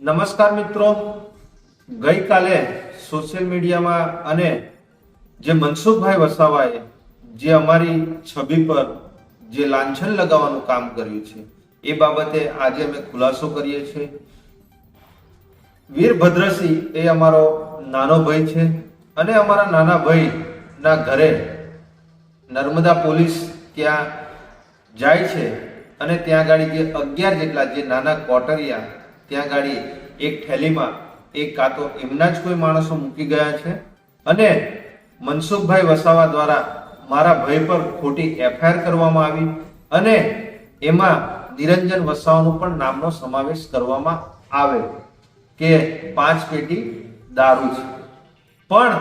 નમસ્કાર મિત્રો. ગઈકાલે સોશિયલ મીડિયામાં અને જે મનસુખભાઈ વસાવાએ જે અમારી છબી પર જે લાંછન લગાવવાનું કામ કર્યું છે, એ બાબતે આજે અમે ખુલાસો કરીએ છીએ. વીરભદ્રસિંહ એ અમારો નાનો ભાઈ છે અને અમારા નાના ભાઈના ઘરે નર્મદા પોલીસ ત્યાં જાય છે અને ત્યાં ગાડી જે અગિયાર જેટલા જે નાના કોટરિયા, ત્યાં ગાડી એક થેલીમાં એક કાં તો એમના જ કોઈ માણસો મૂકી ગયા છે. અને મનસુખભાઈ વસાવા દ્વારા મારા ભાઈ પર ખોટી એફઆઈઆર કરવામાં આવી અને એમાં નિરંજન વસાવાનું પણ નામનો સમાવેશ કરવામાં આવે કે પાંચ પેટી દારૂ છે. પણ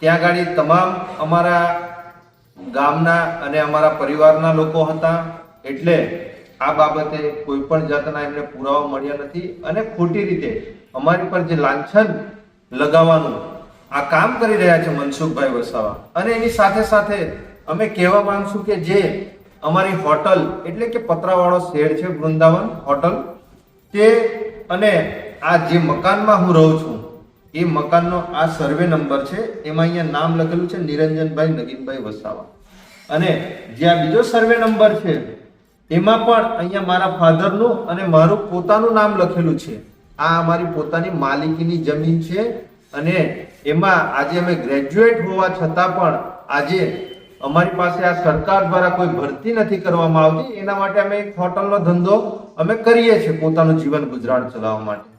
ત્યાં ગાડી તમામ અમારા ગામના અને અમારા પરિવારના લોકો હતા, એટલે આ બાબતે કોઈ પણ જાતના એમને પુરાવા મળ્યા નથી અને ખોટી રીતે અમારી પર જે લાંછન લગાવવાનું આ કામ કરી રહ્યા છે મનસુખભાઈ વસાવા. અને એની સાથે સાથે અમે કહેવા માંગશું કે જે અમારી હોટલ એટલે કે પતરાવાળો શેડ છે વૃંદાવન હોટલ, તે અને આ જે મકાનમાં હું રહું છું, એ મકાનનો આ સર્વે નંબર છે, એમાં અહીંયા નામ લખેલું છે નિરંજનભાઈ નગીનભાઈ વસાવા. અને જે આ બીજો સર્વે નંબર છે, એમાં પણ અહીંયા મારા ફાધરનું અને મારું પોતાનું નામ લખેલું છે. આ અમારી પોતાની માલિકીની જમીન છે અને એમાં આજે અમે ગ્રેજ્યુએટ હોવા છતાં પણ આજે અમારી પાસે આ સરકાર દ્વારા કોઈ ભરતી નથી કરવામાં આવતી. એના માટે અમે એક હોટલનો ધંધો અમે કરીએ છીએ પોતાનું જીવન ગુજરાન ચલાવવા માટે.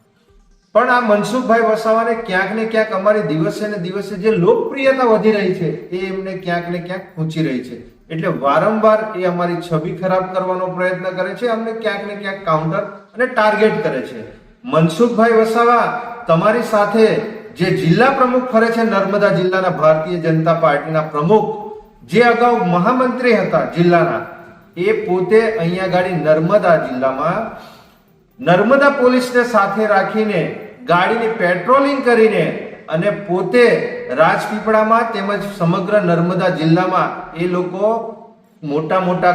પણ આ મનસુખભાઈ વસાવાને ક્યાંક ને ક્યાંક અમારી દિવસે ને દિવસે જે લોકપ્રિયતા વધી રહી છે, એ એમને ક્યાંક ને ક્યાંક ખૂંચી રહી છે. એટલે વારંવાર એ અમારી છબી ખરાબ કરવાનો પ્રયત્ન કરે છે, અમને ક્યાંક ને ક્યાંક કાઉન્ટર અને ટાર્ગેટ કરે છે. મનસુખભાઈ વસાવા, તમારી સાથે જે જિલ્લા પ્રમુખ ફરે છે, નર્મદા જિલ્લાના ભારતીય જનતા પાર્ટીના પ્રમુખ, જે અગાઉ મહામંત્રી હતા જિલ્લાના, એ પોતે અહીંયા ગાડી નર્મદા જિલ્લામાં, નર્મદા પોલીસને સાથે રાખીને ગાડીની પેટ્રોલિંગ કરીને અને પોતે રાજપીપળામાં તેમજ સમગ્ર નર્મદા જિલ્લામાં એ લોકો મોટા મોટા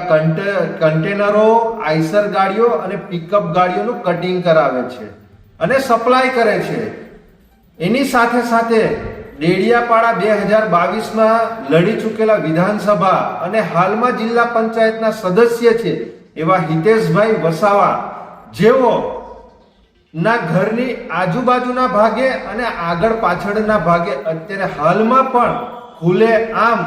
કન્ટેનરો, આઈસર ગાડીઓ અને પિકઅપ ગાડીઓનું કટિંગ કરાવે છે અને સપ્લાય કરે છે. એની સાથે સાથે ડેડિયાપાડા બે હજાર બાવીસમાં લડી ચૂકેલા વિધાનસભા અને હાલમાં જિલ્લા પંચાયતના સદસ્ય છે એવા હિતેશભાઈ વસાવા જેઓ ના ઘરની આજુબાજુના ભાગે અને આગળ પાછળના ભાગે. અત્યારે હાલમાં પણ ખુલે આમ,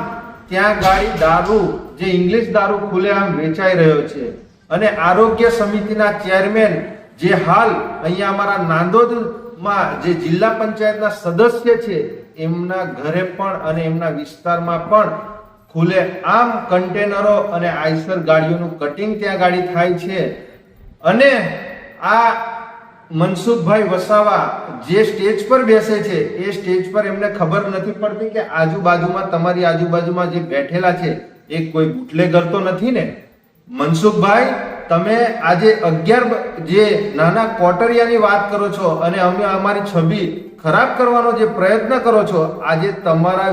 ત્યાં ગાડી દારૂ, જે ઇંગ્લિશ દારૂ ખુલે આમ વેચાઈ રહ્યો છે. અને આરોગ્ય સમિતિના ચેરમેન જે હાલ અહીંયા અમારા નાંદોદમાં જે જિલ્લા પંચાયતના સદસ્ય છે, એમના ઘરે પણ અને એમના વિસ્તારમાં પણ ખુલે આમ કન્ટેનરો અને આઈસર ગાડીઓનું કટિંગ ત્યાં ગાડી થાય છે. અને આ મનસુખભાઈ વસાવા જે સ્ટેજ પર બેસે છે, એ સ્ટેજ પર એમને ખબર નથી પડતી કે આજુબાજુમાં, તમારી આજુબાજુમાં જે બેઠેલા છે, એ કોઈ બુટલેગર તો નથી ને? મનસુખભાઈ, તમે આજે અગિયાર જે નાના કોટરિયાની વાત કરો છો અને અમે અમારી છબી ખરાબ કરવાનો જે પ્રયત્ન કરો છો, આજે તમારા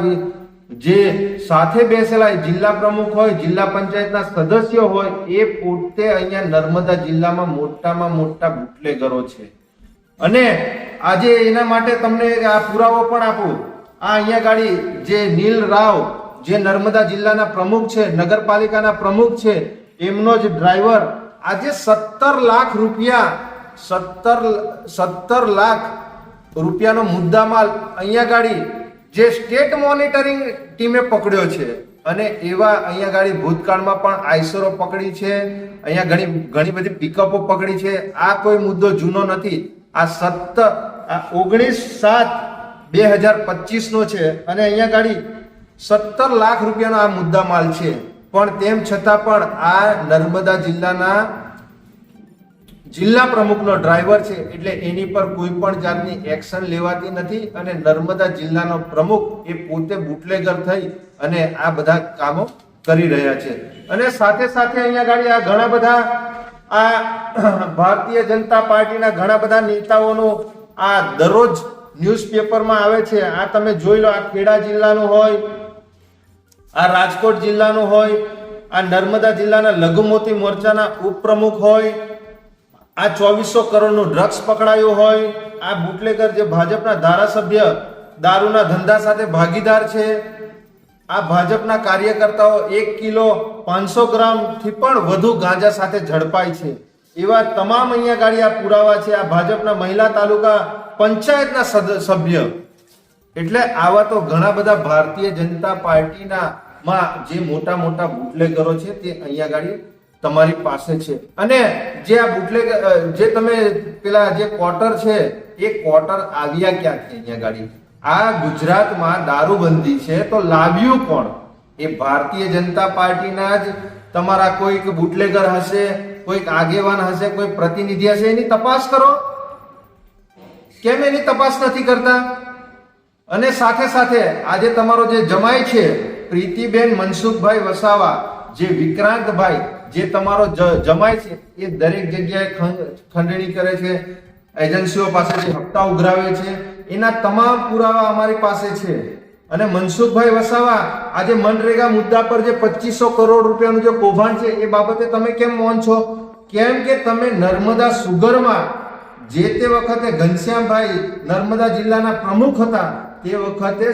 જે સાથે બેસેલા જિલ્લા પ્રમુખ હોય, જિલ્લા પંચાયતના સદસ્યો હોય, એ પોતે અહીંયા નર્મદા જિલ્લામાં મોટામાં મોટા બુટલેગરો છે. અને આજે એના માટે તમને આ પુરાવો પણ આપું. આ અહીંયા ગાડી જે નીલ રાવ, જે નર્મદા જિલ્લાના પ્રમુખ છે, નગરપાલિકાના પ્રમુખ છે, એમનો જ ડ્રાઈવર, આજે સત્તર લાખ રૂપિયા, સત્તર સત્તર લાખ રૂપિયાનો મુદ્દામાલ અહીંયા ગાડી જે સ્ટેટ મોનિટરિંગ ટીમે પકડ્યો છે અને એવા અહીંયા ગાડી ભૂતકાળમાં પણ આઈસરો પકડી છે, અહીંયા ઘણી ઘણી બધી પિકઅપો પકડી છે. આ કોઈ મુદ્દો જૂનો નથી. આ સત્તર આ ઓગણીસ સાત બે હજાર પચીસનો છે અને અહીંયા ગાડી સત્તર લાખ રૂપિયાનો આ મુદ્દામાલ છે. પણ તેમ છતાં પણ આ નર્મદા જિલ્લાના જિલ્લા પ્રમુખનો ડ્રાઈવર છે એટલે એની પર કોઈ પણ જાતની એક્શન લેવાતી નથી અને નર્મદા જિલ્લાનો પ્રમુખ એ પોતે બુટલેગર થઈ અને આ બધા કામો કરી રહ્યા છે. અને સાથે સાથે અહીંયા ગાડી આ ઘણા બધા આ ભારતીય જનતા પાર્ટીના ઘણા બધા નેતાઓનું આ દરરોજ ન્યૂઝપેપરમાં આવે છે. આ તમે જોઈ લો, આ ખેડા જિલ્લાનું હોય, આ રાજકોટ જિલ્લાનું હોય, આ નર્મદા જિલ્લાના લઘુમતી મોરચાના ઉપપ્રમુખ હોય આ ચોવીસો કરોડનું ડ્રગ્સ પકડાયું હોય, આ બુટલેગર જે ભાજપના ધારાસભ્ય દારૂના ધંધા સાથે ભાગીદાર છે, આ ભાજપના કાર્યકર્તાઓ એક કિલો પાંચસો ગ્રામથી પણ વધુ ગાંજા સાથે ઝડપાય છે. એવા તમામ અહીંયા ગાડી આ પુરાવા છે, આ ભાજપના મહિલા તાલુકા પંચાયતના સભ્ય. એટલે આવા તો ઘણા બધા ભારતીય જનતા પાર્ટીના માં જે મોટા મોટા બુટલેગરો છે તે અહીંયા ગાડી તમારી પાસે છે. અને જે આ બુટલેગર જે તમે પેલા જે ક્વાર્ટર છે, એ ક્વાર્ટર આવ્યા ક્યાંથી અહીંયા ગાડી? આ ગુજરાતમાં દારૂબંધી છે, તો લાવ્યું કોણ? એ ભારતીય જનતા પાર્ટીના જ તમારા કોઈક બુટલેગર હશે, કોઈક આગેવાન હશે, કોઈ પ્રતિનિધિ હશે, એની તપાસ કરો. કેમ એની તપાસ નથી કરતા? અને સાથે સાથે આજે તમારો જે જમાય છે, પ્રીતિબેન મનસુખભાઈ વસાવા, જે વિક્રાંતભાઈ જે તમારો જમાય છે, એ દરેક જગ્યાએ ખંડણી કરે છે, એજન્સીઓ પાસેથી હપ્તા ઉઘરાવે છે, એના તમામ પુરાવા અમારી પાસે છે. અને મનસુખભાઈ વસાવા, આજે મનરેગા મુદ્દા પર જે પચીસો કરોડ રૂપિયાનું જે કૌભાંડ છે, એ બાબતે તમે કેમ મૌન છો? કેમ કે તમે નર્મદા સુગરમાં જે તે વખતે ઘનશ્યામભાઈ નર્મદા જિલ્લાના પ્રમુખ હતા, તે વખતે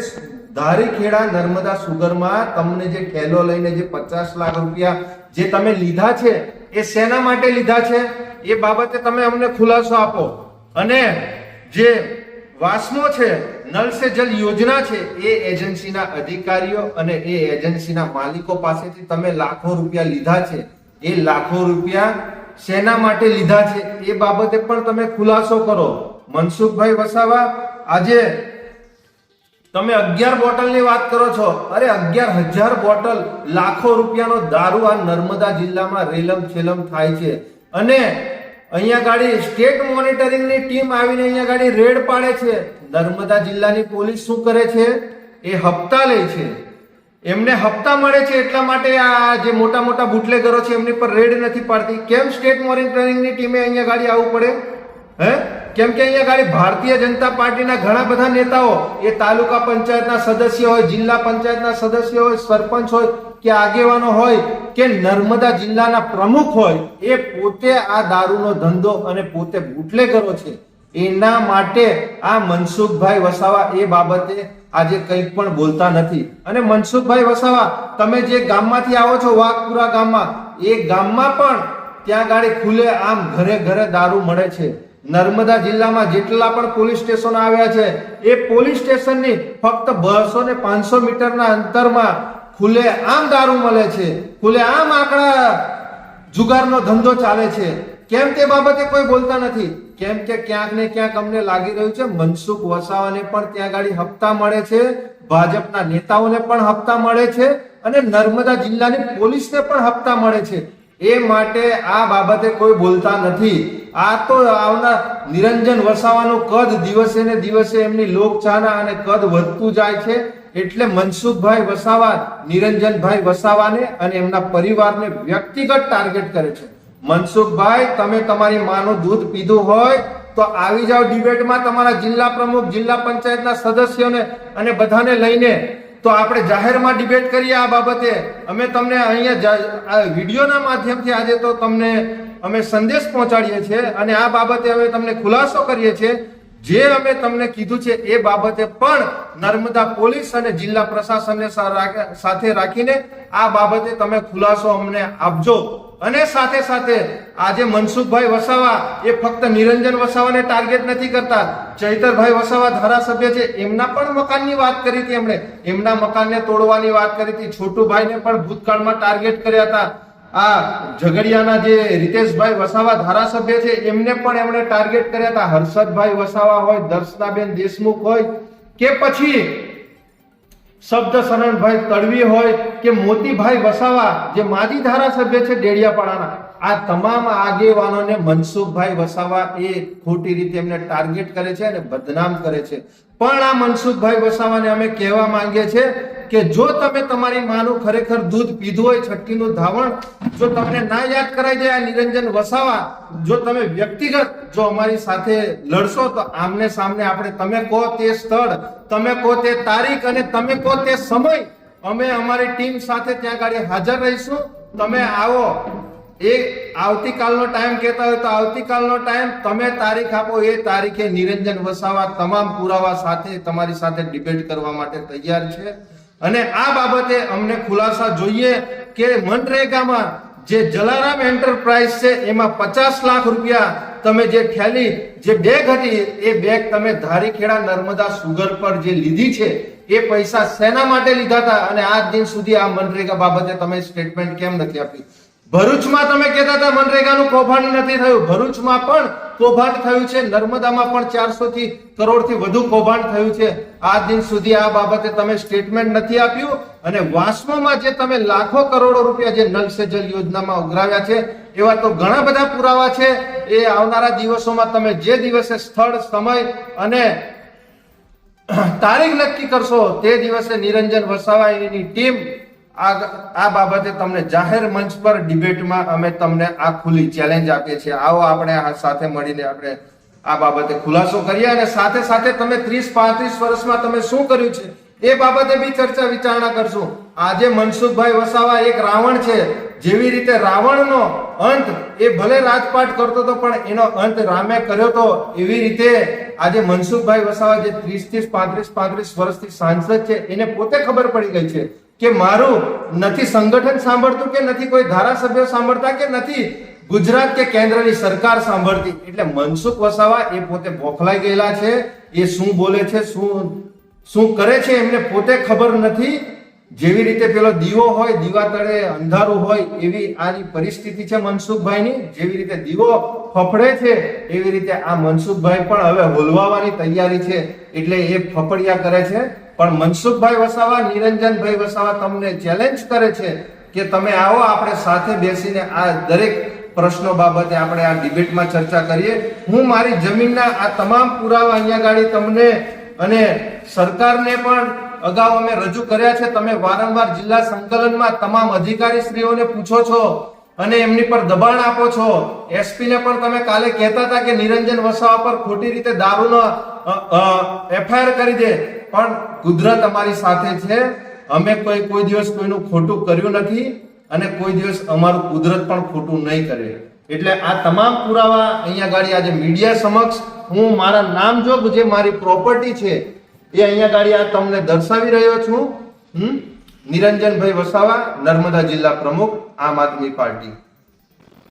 ધારીખેડા નર્મદા સુગરમાં તમને જે ઠેલો લઈને જે પચાસ લાખ રૂપિયા જે તમે લીધા છે, એ શેના માટે લીધા છે? એ બાબતે તમે અમને ખુલાસો આપો. અને જે વાસ્મો છે નલ સે જલ યોજના છે, એ એજન્સીના અધિકારીઓ અને એ એજન્સીના માલિકો પાસેથી તમે લાખો રૂપિયા લીધા છે. એ લાખો રૂપિયા શેના માટે લીધા છે? એ બાબતે પણ તમે ખુલાસો કરો. મનસુખભાઈ વસાવા, આજે તમે અગિયાર બોટલની વાત કરો છો? અરે અગિયાર હજાર બોટલ લાખો રૂપિયાનો દારૂ આ નર્મદા જિલ્લામાં રેલમ છેલમ થાય છે. અને અહીંયા ગાડી સ્ટેટ મોનિટરિંગની ટીમ આવીને અહીંયા ગાડી રેડ પાડે છે. નર્મદા જિલ્લાની પોલીસ શું કરે છે? એ હપ્તા લે છે. એમને હપ્તા મળે છે એટલા માટે આ જે મોટા મોટા બુટલેગરો છે એમની પર રેડ નથી પાડતી. કેમ સ્ટેટ મોનિટરિંગની ટીમે અહીંયા ગાડી આવવું પડે? હે? કેમ કે અહીંયા ગાડી ભારતીય જનતા પાર્ટીના ઘણા બધા નેતાઓ, એ તાલુકા પંચાયતના સદસ્ય હોય, જિલ્લા પંચાયતના સદસ્ય હોય, સરપંચ હોય, કે આગેવાનો હોય, કે નર્મદા જિલ્લાના પ્રમુખ હોય, એ પોતે આ દારૂનો ધંધો અને પોતે બુટલેગરો છે. એના માટે આ મનસુખભાઈ વસાવા એ બાબતે આજે કંઈક પણ બોલતા નથી. અને મનસુખભાઈ વસાવા, તમે જે ગામમાંથી આવો છો, વાઘપુરા ગામમાં, એ ગામમાં પણ ત્યાં ગાડી ખુલે આમ ઘરે ઘરે દારૂ મળે છે. નર્મદા જિલ્લામાં જેટલા પણ પોલીસ સ્ટેશન આવ્યા છે, એ પોલીસ સ્ટેશનની ફક્ત બસો ને પાંચસો મીટરના અંતરમાં ખુલે આમ દારૂ મળે છે ખુલે આમ આંકડા જુગારનો ધંધો ચાલે છે. કેમ તે બાબતે કોઈ બોલતા નથી. કેમ કે ક્યાંક ને ક્યાંક અમને લાગી રહ્યું છે, મનસુખ વસાવાને પણ ત્યાં ગાડી હપ્તા મળે છે, ભાજપના નેતાઓને પણ હપ્તા મળે છે અને નર્મદા જિલ્લાની પોલીસને પણ હપ્તા મળે છે. એ માટે આ બાબતે કોઈ બોલતા નથી. આ તો આવનાર નિરંજન વસાવાનું કદ દિવસે ને દિવસે એમની લોકચાહના અને કદ વધતું જાય છે. એટલે મનસુખભાઈ વસાવા, નિરંજનભાઈ વસાવાને અને એમના પરિવારને વ્યક્તિગત ટાર્ગેટ કરે છે. મનસુખભાઈ, તમે તમારી માનું દૂધ પીધું હોય તો આવી જાઓ ડિબેટમાં તમારા જિલ્લા પ્રમુખ, જિલ્લા પંચાયતના સદસ્યોને અને બધાને લઈને. તો આપણે જાહેરમાં ડિબેટ કરીએ આ બાબતે. અમે તમને અહીંયા વિડીયોના માધ્યમથી આજે તો તમને અમે સંદેશ પહોંચાડીએ છીએ અને આ બાબતે અમે તમને ખુલાસો કરીએ છીએ. જે અમે તમને કીધું છે એ બાબતે પણ નર્મદા પોલીસ અને જિલ્લા પ્રશાસનને સાથે રાખીને આ બાબતે તમે ખુલાસો અમને આપજો. અને સાથે સાથે આજે મનસુખભાઈ વસાવા એ ફક્ત નિરંજન વસાવાને ટાર્ગેટ નથી કરતા. ચૈતરભાઈ વસાવા ધારાસભ્ય છે, એમના પણ મકાનની વાત કરી હતી એમણે. એમના મકાનને તોડવાની વાત કરી હતી. છોટુભાઈને પણ ભૂતકાળમાં ટાર્ગેટ કર્યા હતા. આ ઝઘડિયાના જે રીતેશભાઈ વસાવા ધારાસભ્ય છે, એમને પણ એમણે ટાર્ગેટ કર્યા હતા. હર્ષદભાઈ વસાવા હોય, દર્શનાબેન દેશમુખ હોય, કે પછી શબ્દ શરણભાઈ તડવી હોય કે મોતીભાઈ વસાવા, જે માજી ધારાસભ્ય છે ડેડિયાપાડાના, આ તમામ આગેવાનોને મનસુખભાઈ વસાવા એ ખોટી રીતે એમને ટાર્ગેટ કરે છે અને બદનામ કરે છે. પણ આ મનસુખભાઈ વસાવાને અમે કહેવા માંગીએ છીએ કે જો તમે તમારી માનું ખરેખર દૂધ પીધું હોય છઠ્ઠીનું ધાવણ, જો તમને ના યાદ કરાઈ જાય નિરંજન વસાવા, જો તમે વ્યક્તિગત જો અમારી સાથે લડશો તો આમને સામને આપણે તમે કહો તે સ્થળ, તમે કહો તે તારીખ અને તમે કહો તે સમય, અમે અમારી ટીમ સાથે ત્યાં ગાડી હાજર રહીશું. તમે આવો. એ આવતીકાલનો ટાઈમ કહેતા હોય તો આવતીકાલનો ટાઈમ તમે તારીખ આપો, એ તારીખે નિરંજન વસાવા તમામ પુરાવા સાથે તમારી સાથે ડિબેટ કરવા માટે તૈયાર છે. અને આ બાબતે અમને ખુલાસા જોઈએ કે મનરેગામાં જે જલારામ એન્ટરપ્રાઇઝ છે, એમાં પચાસ લાખ રૂપિયા તમે જે થેલી જે બેગ હતી, એ બેગ તમે ધારીખેડા નર્મદા સુગર પર જે લીધી છે, એ પૈસા શેના માટે લીધા હતા અને આજ દિન સુધી આ મનરેગા બાબતે તમે સ્ટેટમેન્ટ કેમ નથી આપી? ભરૂચમાં તમે કહેતા હતા મનરેગાનું કૌભાંડ નથી થયું. ભરૂચમાં પણ કૌભાંડ થયું છે. નર્મદામાં પણ ચારસો થી કરોડથી વધુ કૌભાંડ થયું છે. આ દિન સુધી આ બાબતે તમે સ્ટેટમેન્ટ નથી આપ્યું અને વાસ્મોમાં જે તમે લાખો કરોડો રૂપિયા જે નલ સે જલ યોજનામાં ઉઘરાવ્યા છે, એવા તો ઘણા બધા પુરાવા છે. એ આવનારા દિવસોમાં તમે જે દિવસે સ્થળ, સમય અને તારીખ નક્કી કરશો, તે દિવસે નિરંજન વસાવા એની ટીમ આ આ બાબતે તમને જાહેર મંચ પર ડિબેટમાં અમે તમને આ ખુલ્લી ચેલેન્જ આપીએ છીએ. આવો આપણે સાથે મળીને આપણે આ બાબતે ખુલાસો કરીએ અને સાથે સાથે તમે ત્રીસ પાંત્રીસ વર્ષમાં તમે શું કર્યું છે એ બાબતે બી ચર્ચા વિચારણા કરશું. આજે મનસુખભાઈ વસાવા એક રાવણ છે. જેવી રીતે રાવણનો અંત એ ભલે રાજપાટ કરતો હતો, પણ એનો અંત રામે કર્યો તો એવી રીતે આજે મનસુખભાઈ વસાવા જે ત્રીસ ત્રીસ પાંત્રીસ પાંત્રીસ વર્ષથી સાંસદ છે, એને પોતે ખબર પડી ગઈ છે. કે મારું નથી સંગઠન સાંભળતું કે નથી, કોઈ ધારાસભ્ય સાંભળતા કે નથી? ગુજરાત કે કેન્દ્રની સરકાર સાંભળતી? એટલે મનસુખ વસાવા એ પોતે બોખલાઈ ગયેલા છે, એ શું બોલે છે, શું શું કરે છે એમને પોતે ખબર નથી. જેવી રીતે પેલો દીવો હોય, દીવા તળે અંધારું હોય, એવી આની પરિસ્થિતિ છે મનસુખભાઈની. જેવી રીતે દીવો ફફડે છે, એવી રીતે આ મનસુખભાઈ પણ હવે હોલવાવાની તૈયારી છે, એટલે એ ફફડિયા કરે છે. પણ મનસુખભાઈ વસાવા, નિરંજનભાઈ વસાવા તમને ચેલેન્જ કરે છે કે તમે આવો, આપણે સાથે બેસીને આ દરેક પ્રશ્નો બાબતે આપણે આ ડિબેટમાં ચર્ચા કરીએ. હું મારી જમીનના આ તમામ પુરાવા અહીંયા ગાડી તમને અને સરકારને પણ અગાઉ અમે રજૂ કર્યા છે. તમે વારંવાર જિલ્લા સંકલનમાં તમામ અધિકારી શ્રીઓને પૂછો છો અને એમની પર દબાણ આપો છો. એસપી ને પણ તમે કાલે કહેતા હતા કે નિરંજન વસાવા પર ખોટી રીતે દારૂનો એફઆઈઆર કરી દે. પણ કુદરત અમારી સાથે છે. અમે કોઈ કોઈ દિવસ કોઈનું ખોટું કર્યું નથી અને કોઈ દિવસ અમારું કુદરત પણ ખોટું નહીં કરે. એટલે આ તમામ પુરાવા અહીંયા ગાડી આજે મીડિયા સમક્ષ, હું મારા નામ જોગ જે મારી પ્રોપર્ટી છે, એ અહીંયા ગાડી આ તમને દર્શાવી રહ્યો છું. નિરંજનભાઈ વસાવા, નર્મદા જિલ્લા પ્રમુખ, આમ આદમી પાર્ટી.